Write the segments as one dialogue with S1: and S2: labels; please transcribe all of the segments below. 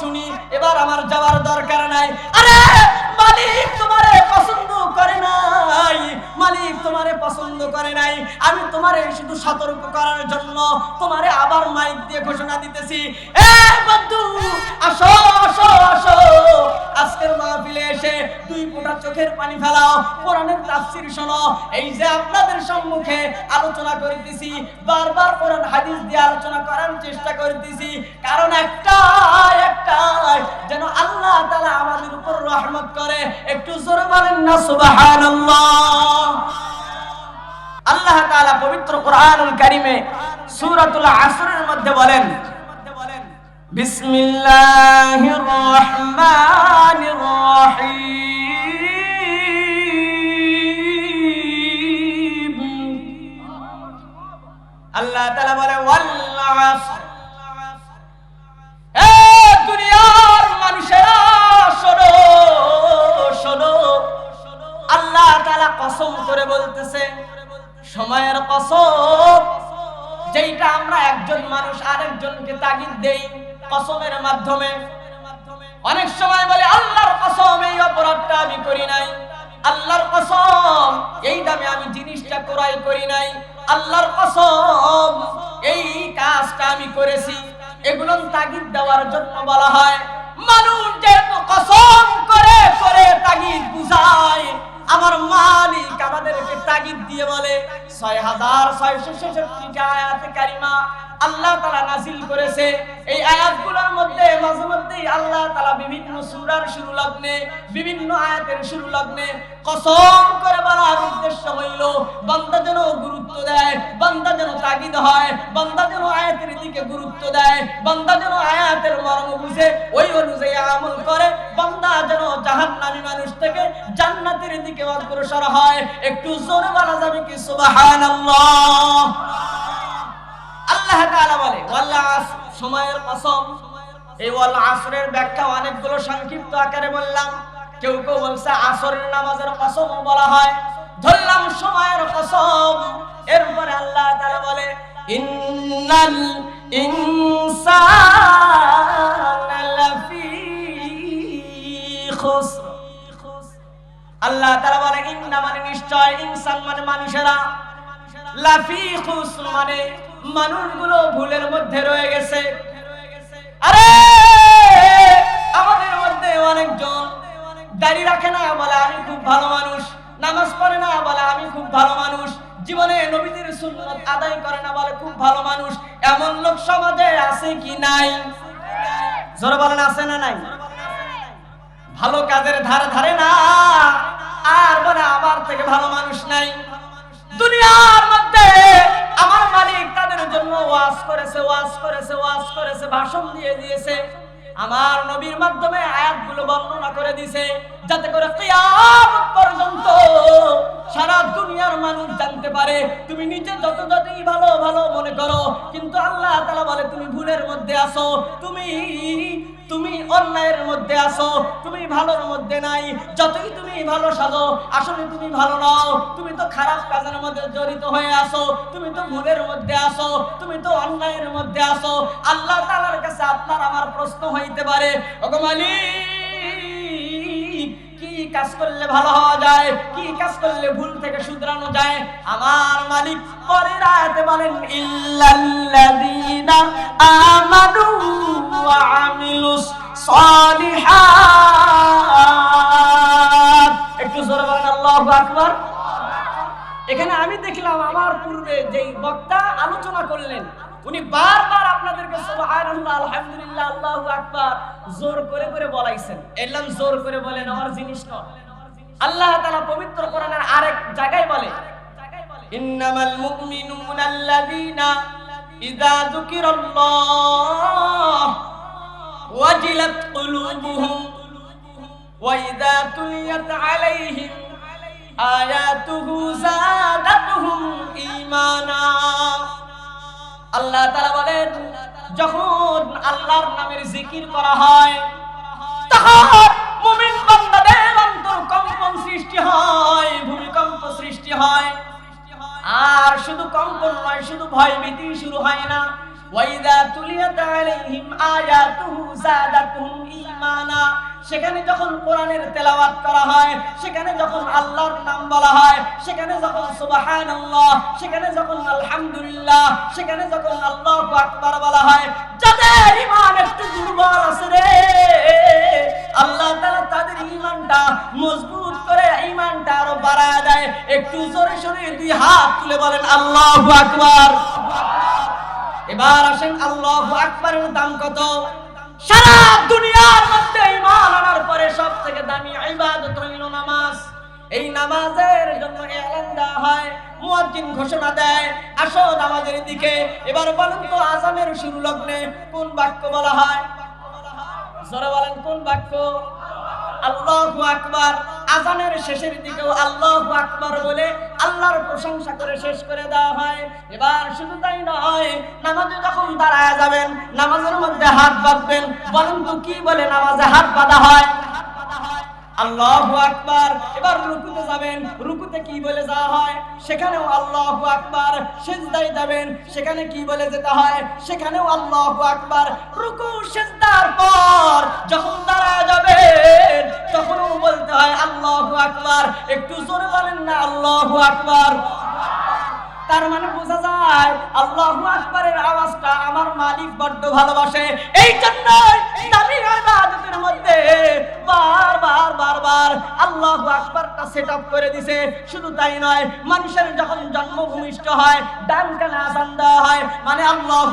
S1: শুনি এবার আমার যাওয়ার দরকার নাই। আমি তোমারে শুধু সতর্ক করার জন্য তোমারে আবার মাইক দিয়ে ঘোষণা দিতেছি। এ বন্ধু, আসো আসো আসো। আজকের মাহফিলে এসে দুই ফোঁটা চোখের পানি ফেলাও, কোরআনের তাফসীর শোনো। এই যে আপনাদের সম্মুখে আলোচনা করতেছি, বারবার কোরআন হাদিস দিয়ে আলোচনা করার চেষ্টা করতেছি। কারণ একটাই একটাই, যেন আল্লাহ তাআলা আমাদের উপর রহমত করে। একটু জোরে বলেন না, সুবহানাল্লাহ। আল্লাহ তাআলা পবিত্র কোরআনুল কারীমে সূরাতুল আসরের মধ্যে বলেন, বিসমিল্লাহির রহমানির রহিম। আল্লাহ তাআলা বলে ওয়াল আসর। এ দুনিয়ার মানুষেরা, শোনো শোনো। আল্লাহ তাআলা কসম করে বলতেছে সময়ের কসম, যেইটা আমরা একজন মানুষ আরেকজনকে তাগিদ দেই কসমের মাধ্যমে। অনেক সময় বলে, আল্লাহর কসম, এই অপরাধটা আমি করি নাই। আল্লাহর কসম, এই দামে আমি জিনিসটা ক্রয় করি নাই। আল্লাহর কসম, এই কাজটা আমি করেছি। এগুলো তাগিদ দেওয়ার জন্য বলা হয়, মানুষ যেহেতু কসম করে করে তাগিদ বুঝায়। আমার মালিক আমাদেরকে তাগিদ দিয়ে বলে ছয় হাজার ছয়শো ছেষট্টিটা আয়াতে কারিমা আল্লাহ তালা নাজিল করেছে। এই আয়াতগুলোর মধ্যে, মাঝে মধ্যেই আল্লাহ তালা বিভিন্ন সূরার শুরু লগ্নে, বিভিন্ন আয়াতের শুরু লগ্নে কসম করে বলার উদ্দেশ্য হইল, বান্দা যেন গুরুত্ব দেয়, বান্দা যেন তাগিদ হয়, বান্দা যেন আয়াতের দিকে গুরুত্ব দেয়, বান্দা যেন আয়াতের মর্ম বুঝে, ওই অনুযায়ী আমল করে, বান্দা যেন জাহান্নামী মানুষ থেকে জান্নাতের দিকে অগ্রসর হয়। একটু জোরে বলা যাবে কি? সুবহানাল্লাহ। তাআলা বলে, ওয়াল আসর সময়ের কসম এই ওয়াল আসরের ব্যাখ্যা অনেকগুলো সংক্ষিপ্ত আকারে বললাম। কেউ কেউ বলছে আসরের নামাজের কসম বলা হয়। ধরলাম সময়ের কসম এরপরে আল্লাহ তাআলা বলে, ইন্নাল ইনসানা লাফি খুসর। আল্লাহ তাআলা বলে, ইন্না মানে নিশ্চয়, ইনসান মানে মানুষেরা। লাফি খুসর মানে মানুষগুলো ভুলের মধ্যে রয়ে গেছে। আরে! আমাদের মধ্যে অনেকজন দাড়ি রাখে না বলে আমি খুব ভালো মানুষ, নামাজ পড়ে না বলে আমি খুব ভালো মানুষ, জীবনে নবীদের সুন্নত আদায় করে না বলে খুব ভালো মানুষ, এমন লোক সমাজে আছে কি নাই? জোরে বলেন, আছে না নাই? ভালো কাজের ধারে ধারে না, আর বলে আমার থেকে ভালো মানুষ নাই। দুনিয়ার মধ্যে আমার মালিক তাদের জন্য ওয়াজ করেছে ওয়াজ করেছে ওয়াজ করেছে, ভাষণ দিয়ে দিয়েছে। আমার নবীর মাধ্যমে আয়াতগুলো বর্ণনা করে দিয়েছে, যাতে করে কিয়ামত পর্যন্ত সারা দুনিয়ার মানুষ জানতে পারে, তুমি নিজে যত যতই ভালো ভালো কিন্তু আল্লাহ তাআলা বলে, তুমি ভুলের মধ্যে আসো তুমি তুমি অন্যায়ের মধ্যে আসো তুমি ভালোর মধ্যে নাই, যতই তুমি ভালো সাজো, আসলে তুমি ভালো নাও, তুমি তো খারাপ কাজের মধ্যে জড়িত হয়ে আসো তুমি তো ভুলের মধ্যে আসো তুমি তো অন্যায়ের মধ্যে আসো আল্লাহ তাআলার কাছে আপনার আমার প্রশ্ন হইতে পারে, ওগো মালিক কি কাজ করলে ভালো হওয়া যায়? কি কাজ করলে ভুল থেকে শুধরানো যায়? আমার মালিক পরের আয়াতে বলেন, ইল্লাল্লাযীনা আমানু ওয়া আমিলুস সালিহাত। একটু জোরে বলেন, আল্লাহু আকবার। এখানে আমি দেখলাম আমার পূর্বে যেই বক্তা আলোচনা করলেন উনি বারবার আপনাদেরকে সুবহানাল্লাহ, আলহামদুলিল্লাহ, আল্লাহু আকবার, জোর করে করে বলাইছেন। এলাম জোর করে বলেন আমার জিনিস নয়। আল্লাহ তাআলা পবিত্র কোরআনের আরেক জায়গায় বলে, ইন্নামাল মুমিনুনা আল্লাযীনা ইযা যুকিরাল্লাহ ওয়াজিলাত কুলুবুহুম ইযা তুলিয়াত আলাইহিম আয়াতুহু যাদাতুহুম ঈমানা আল্লাহ তারা বলেন, যখন আল্লাহর নামের জিকির করা হয় কম্পন সৃষ্টি হয় সৃষ্টি হয়। আর শুধু কম্পন নয়, শুধু ভয় ভীতি শুরু হয় না। ওয়াইদা তুলিয়াত আলাইহিম আয়াতুহু যাদাতুহুম ঈমানা। সেখানে যখন কোরআনের তেলাওয়াত করা হয়, সেখানে যখন আল্লাহর নাম বলা হয়, সেখানে যখন সুবহানাল্লাহ, সেখানে যখন আলহামদুলিল্লাহ, সেখানে যখন আল্লাহু আকবার বলা হয়, যাদের ঈমান একটু দুর্বল আছে রে, আল্লাহ তাআলা তাদের ঈমানটা মজবুত করে ঈমানটা আরও বাড়ায় দেয়। একটু জোরে সোরে দুই হাত তুলে বলেন, আল্লাহু আকবার। এবার আসেন আল্লাহু আকবারের দাম কত? সারা দুনিয়ার মধ্যে ঈমান আনার পরে সব থেকে দামি ইবাদত হইল নামাজ। এই নামাজের জন্য এলান দেওয়া হয়, মুয়াজ্জিন ঘোষণা দেয়, আসো নামাজের দিকে। এবার বলেন তো আজানের শুরু লগ্নে কোন বাক্য বলা হয়? জোরে বলেন, কোন বাক্য? আল্লাহু আকবার। আজানের শেষের দিকেও আল্লাহ আকবর বলে আল্লাহর প্রশংসা করে শেষ করে দেওয়া হয়। এবার শুধু তাই নয়, নামাজে যখন দাঁড়ায় যাবেন, নামাজের মধ্যে হাত বাঁধবেন, বলেন তো কি বলে নামাজে হাত বাঁধা হয়? আল্লাহু আকবার। এবার রুকুতে যাবেন। রুকুতে কি বলে যাওয়া হয়? সেখানেও আল্লাহু আকবার। সিজদায় যাবেন। সেখানে কি বলে যেতে হয়? সেখানেও আল্লাহু আকবার। রুকু, সিজদার পর যখন দাঁড়ায় যাবেন, তখনও বলতে হয় আল্লাহু আকবার। একটু জোরে বলেন না, আল্লাহু আকবার। তার মানে বোঝা যায়, আল্লাহু আকবারের আওয়াজটা আমার মালিক বড্ড ভালোবাসে। এই জন্য সেটআপ করে দিছে। শুধু তাই নয়, মানুষের যখন জন্ম ভূমিষ্ঠ হয়, ডান কানে আজান দেওয়া হয় মানে আল্লাহু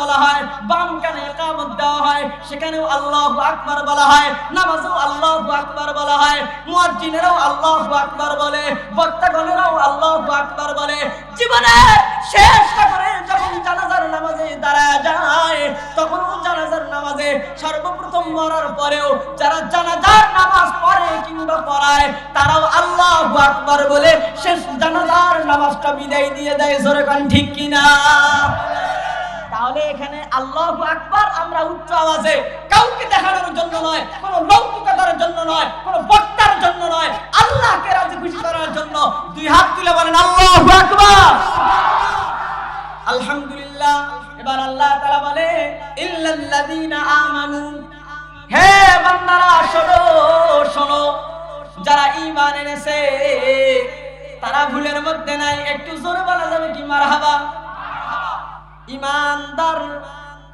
S1: বলা হয়, বাম কানে ইকামত দেওয়া হয়, সেখানেও আল্লাহু আকবার বলা হয়, নামাজেও আল্লাহু আকবার বলা হয়, মুয়াজ্জিনেরও আল্লাহু আকবার বলে, বক্তাগণেরও আল্লাহু আকবার বলে। জীবনের শেষ করে যখন মরার পরেও যারা জানাজার নামাজ পড়ে কিংবা পড়ায়, তারাও আল্লাহু আকবার বলে শেষ জানাজার নামাজটা বিদায় দিয়ে দেয়। জোরে কান, ঠিক কিনা? তাহলে এখানে আল্লাহু আকবার আমরা উচ্চ আওয়াজে কাউকে দেখানোর জন্য নয়, কোন লৌকিকতার জন্য নয়, কোন বক্তার জন্য নয়, আল্লাহকে রাজি খুশি করার জন্য দুই হাত তুলে বলেন, আল্লাহু আকবার। আলহামদুলিল্লাহ। এবার আল্লাহ তাআলা বলে, ইল্লাল্লাযীনা আমানু হে বান্দারা, শোনো শোনো। যারা ঈমান এনেছে, তারা ভুলের মধ্যে নাই। একটু জোরে বলা যাবে কি? মারহাবা। ইমানদার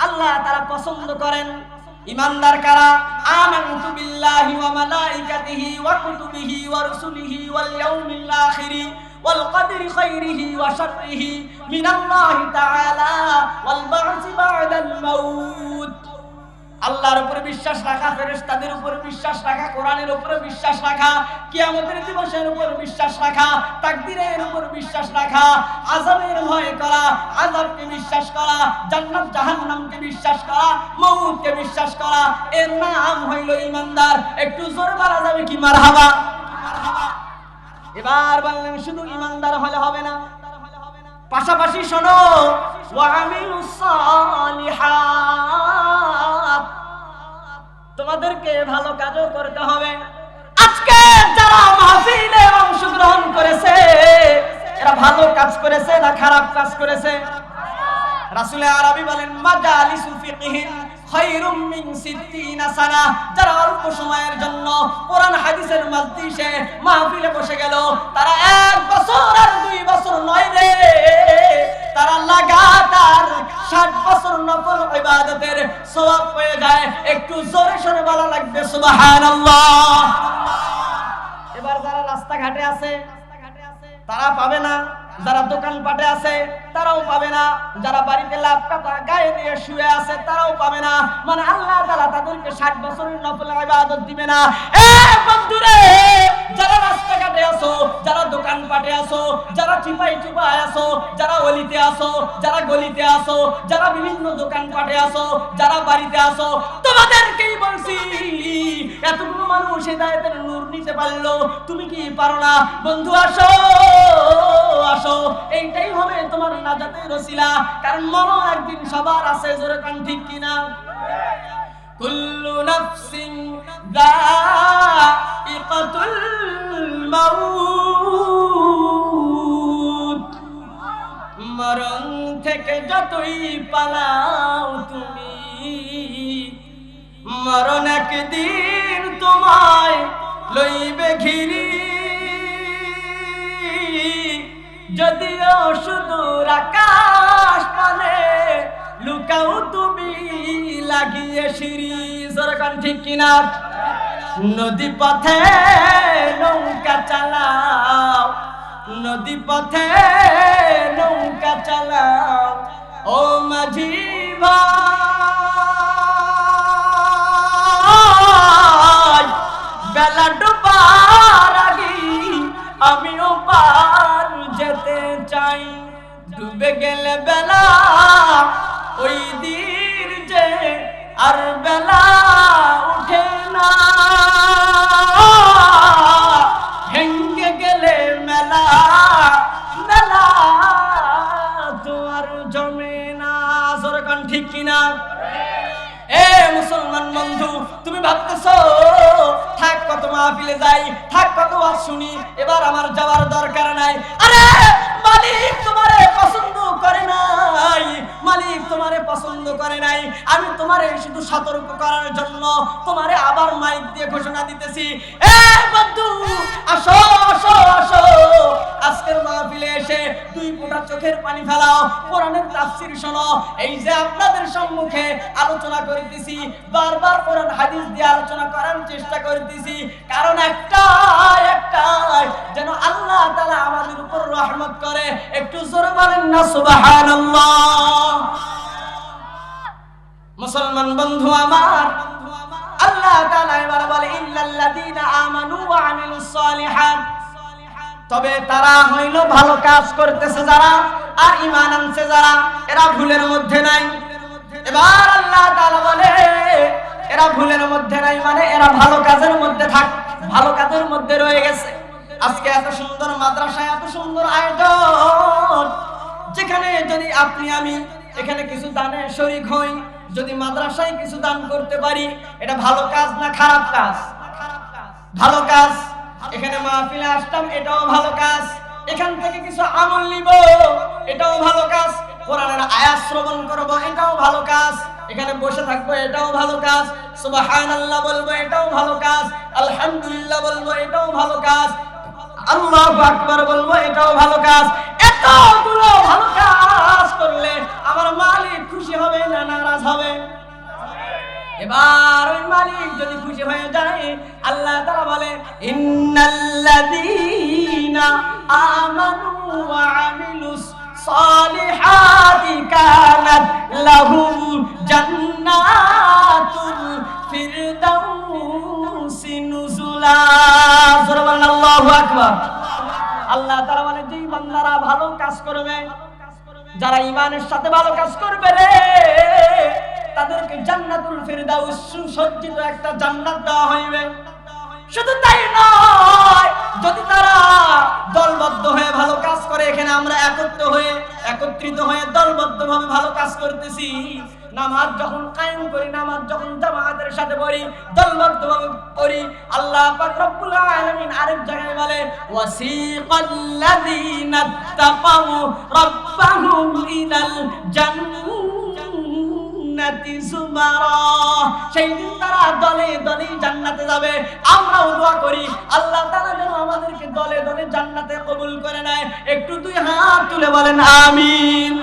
S1: আল্লাহ তারা পছন্দ করেন। ইমানদার কারা? আমানতু বিল্লাহি ওয়া মালাইকাতিহি ওয়া কুতুবিহি ওয়া রুসুলিহি ওয়াল ইয়াউমিল আখিরি ওয়াল কদরি খাইরিহি ওয়া শাররিহি মিনাল্লাহি তাআলা ওয়াল বা'সি বা'দাল মাউত। আল্লাহর উপরে বিশ্বাস রাখা, ফেরেশতাদের উপরে বিশ্বাস রাখা, কোরআনের উপরে বিশ্বাস রাখা, কিয়ামতের দিবসের উপর বিশ্বাস রাখা, তাকদীরের উপর বিশ্বাস রাখা, আযাবের ভয় করা, আযাবকে বিশ্বাস করা, জান্নাত, জাহান্নামকে বিশ্বাস করা, মউতকে বিশ্বাস করা, এর নাম হইল ঈমানদার। একটু জোরে বলা যাবে কি? মারহাবা। এবার বললেন, শুধু ঈমানদার হলে হবে না পাশাপাশি শোনো তোমাদেরকে ভালো কাজও করতে হবে। আজকে যারা মাহফিলে অংশগ্রহণ করেছে, এরা ভালো কাজ করেছে না খারাপ কাজ করেছে? রাসুলের আরবি বলেন মাজা আলী ফিকহিন। খায়রুম মিন সিদ্দিনা সানা। যারা অল্প সময়ের জন্য কোরআন, হাদিসের মজলিসে মাহফিলে বসে গেল, তারা এক বছর আর দুই বছর নয় রে। তারা লাগাতার ষাট বছর নফল ইবাদতের সওয়াব পেয়ে যায়। একটু জোরে সরে বলা লাগবে, সুবহানাল্লাহ। এবার যারা রাস্তাঘাটে আছে, তারা পাবে না। যারা দোকান পাটে আছে, তারাও পাবে না। যারা বাড়িতে লাভ কাটা গায়ে দিয়ে শুয়ে আছে, তারাও পাবে না। মানে আল্লাহ তাআলা তাদেরকে 60 বছরের নফল ইবাদত দিবে না। যারা চিপাই চুপায় যারা অলিতে যারা গলিতে আছো, যারা বিভিন্ন দোকান পাটে আছো, যারা বাড়িতে আছো, তোমাদেরকেই বলছি, এতগুলো মানুষ হেদায়েতের নূর নিতে পারল, তুমি কি পারো না? বন্ধু, আসো আসো। এইটাই হবে তোমার নাজাতের রসিলা কারণ মরণ একদিন সবার আছে, জোরে কান ঠিক কিনা? কুল্লু নাফসিন যায়িকাতুল মাউত। মরণ থেকে যতই পালাও তুমি, মরণ একদিন তোমায় লইবে ঘিরি। যদিও সুদূর আকাশ মানে লুকাও তুমি লাগিয়ে সিঁড়ি। সরকার ঠিক কিনা? নদী পথে নৌকা চালাও। নদী পথে নৌকা চালাও। ও মাঝি ভাই। গেলে বেলা ওই দিন যে আর বেলা উঠে না। ভেঙ্গে গেলে মেলা মেলা তোমার জমে না। সরকার ঠিক কিনা এ মুসলমান বন্ধু, তুমি ভাবতেছ, থাক কত মাহফিলে যাই, থাক কত ওয়াজ শুনি, এবার আমার যাওয়ার দরকার নাই। আরে মালিক, তোমারে পছন্দ করে নাই। মালিক তোমারে পছন্দ করে নাই। আমি তোমারে শুধু সতর্ক করার জন্য তোমারে আবার মাইক দিয়ে ঘোষণা দিতেছি। এ বন্ধু দুই ফোঁটা চোখের পানি ফেলাও, কোরআনের তাফসীর শোনো। এই যে আপনাদের সম্মুখে আলোচনা করিতেছি, বারবার কোরআন হাদিস দিয়ে আলোচনা করার চেষ্টা করিতেছি, কারণ একটাই একটাই, যেন আল্লাহ তাআলা আমাদের উপর রহমত করে। একটু জোরে বলেন না, সুবহানাল্লাহ। মুসলমান বন্ধু আমার, আল্লাহ তাআলা এবার বলে ইল্লাল্লাযীনা আমানু ওয়া আমিলুস সালিহাত। তবে তারা হইল ভালো কাজ করতেছে যারা, আর ইমান আনছে যারা, এরা ভুলের মধ্যে নাই। এবার আল্লাহ বলে, এরা ভুলের মধ্যে নাই মানে এরা ভালো কাজের মধ্যে থাক, ভালো কাজের মধ্যে রয়ে গেছে। আজকে এত সুন্দর মাদ্রাসায়, এত সুন্দর আয়োজন, যেখানে যদি আপনি, আমি, এখানে কিছু দানে শরিক হই, যদি মাদ্রাসায় কিছু দান করতে পারি, এটা ভালো কাজ না খারাপ কাজ? ভালো কাজ এখানে মাহফিলে আসতাম, এটাও ভালো কাজ। এখান থেকে কিছু আমল নিব, এটাও ভালো কাজ। কোরআনের আয়াত শ্রবণ করব, এটাও ভালো কাজ। এখানে বসে থাকব, এটাও ভালো কাজ। সুবহানাল্লাহ বলব, এটাও ভালো কাজ। আলহামদুলিল্লাহ বলব, এটাও ভালো কাজ। আল্লাহু আকবার বলব, এটাও ভালো কাজ। মালিক যদি খুশি হয়ে যায়, আল্লাহ তাআলা বলে, ইন্নাল্লাযীনা আমানু ওয়া আমিলুস সালিহাতি কানাত লাহুম জান্নাতুল ফিরদাউসি নুজুলা। আল্লাহু আকবার। আল্লাহ তাআলা মানে যেই বান্দারা ভালো কাজ করবে, যারা ইমানের সাথে ভালো কাজ করবে রে তাদেরকে জান্নাতুল ফিরদাউস সুসজ্জিত একটা জান্নাত দেওয়া হইবে। শুধু তাই নয়, যদি তারা দলবদ্ধ হয়ে ভালো কাজ করে, এখানে আমরা একত্র হয়ে, একত্রিত হয়ে দলবদ্ধ ভাবে ভালো কাজ করতেছি। নামাজ যখন কায়েম করি, নামাজ যখন জামাতের সাথে পড়ি দলবদ্ধ ভাবে পড়ি, আল্লাহ পাক রব্বুল আলামিন আরেক জায়গায় বলে ওয়াসিকাল্লাযীনা তাকাউ রাব্বাহুম ইলাল জান্নাতি। সুমারা। সেই দিন তারা দলে দলে জান্নাতে যাবে। আমরাও দোয়া করি, আল্লাহ তাআলা যেন আমাদেরকে দলে দলে জান্নাতে কবুল করে নেয়। একটু দুই হাত তুলে বলেন, আমিন।